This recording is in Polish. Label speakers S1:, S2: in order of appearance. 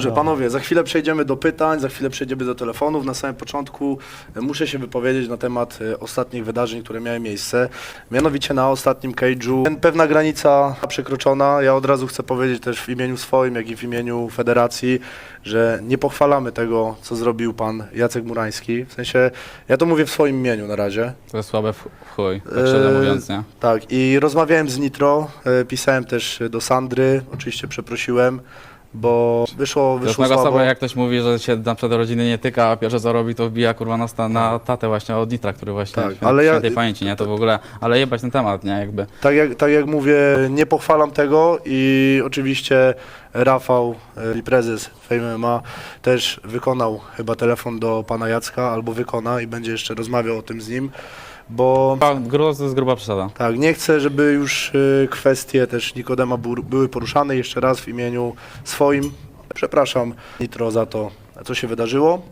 S1: Że panowie, za chwilę przejdziemy do pytań, za chwilę przejdziemy do telefonów. Na samym początku e, muszę się wypowiedzieć na temat e, ostatnich wydarzeń, które miały miejsce. Mianowicie na ostatnim cage'u pewna granica przekroczona. Ja od razu chcę powiedzieć też w imieniu swoim, jak i w imieniu federacji, że nie pochwalamy tego, co zrobił pan Jacek Murański. W sensie, ja to mówię w swoim imieniu na razie.
S2: To jest słabe w chuj, tak szczerze
S1: Eee,
S2: mówiąc, nie?
S1: Tak, i rozmawiałem z Nitro, e, pisałem też do Sandry, oczywiście przeprosiłem, bo wyszło,
S2: To jest
S1: wyszło
S2: mega
S1: słabo.
S2: słabe, jak ktoś mówi, że się na przykład rodziny nie tyka, a pierwsze co robi, to wbija kurwa na, sta, na tatę właśnie od Nitra, który właśnie
S1: Tak,
S2: tak,
S1: ale ja-
S2: świętej pamięci, nie? To w ogóle, ale jebać ten temat, nie? Jakby.
S1: Tak jak, tak jak mówię, nie pochwalam tego i oczywiście Rafał e, i prezes Fame MMA też wykonał chyba telefon do pana Jacka, albo wykona i będzie jeszcze rozmawiał o tym z nim, bo
S2: A, Grubo to jest gruba przesada.
S1: tak, nie chcę, żeby już e, kwestie też Nikodema były poruszane jeszcze raz w imieniu swoim. Przepraszam Nitro za to, co się wydarzyło.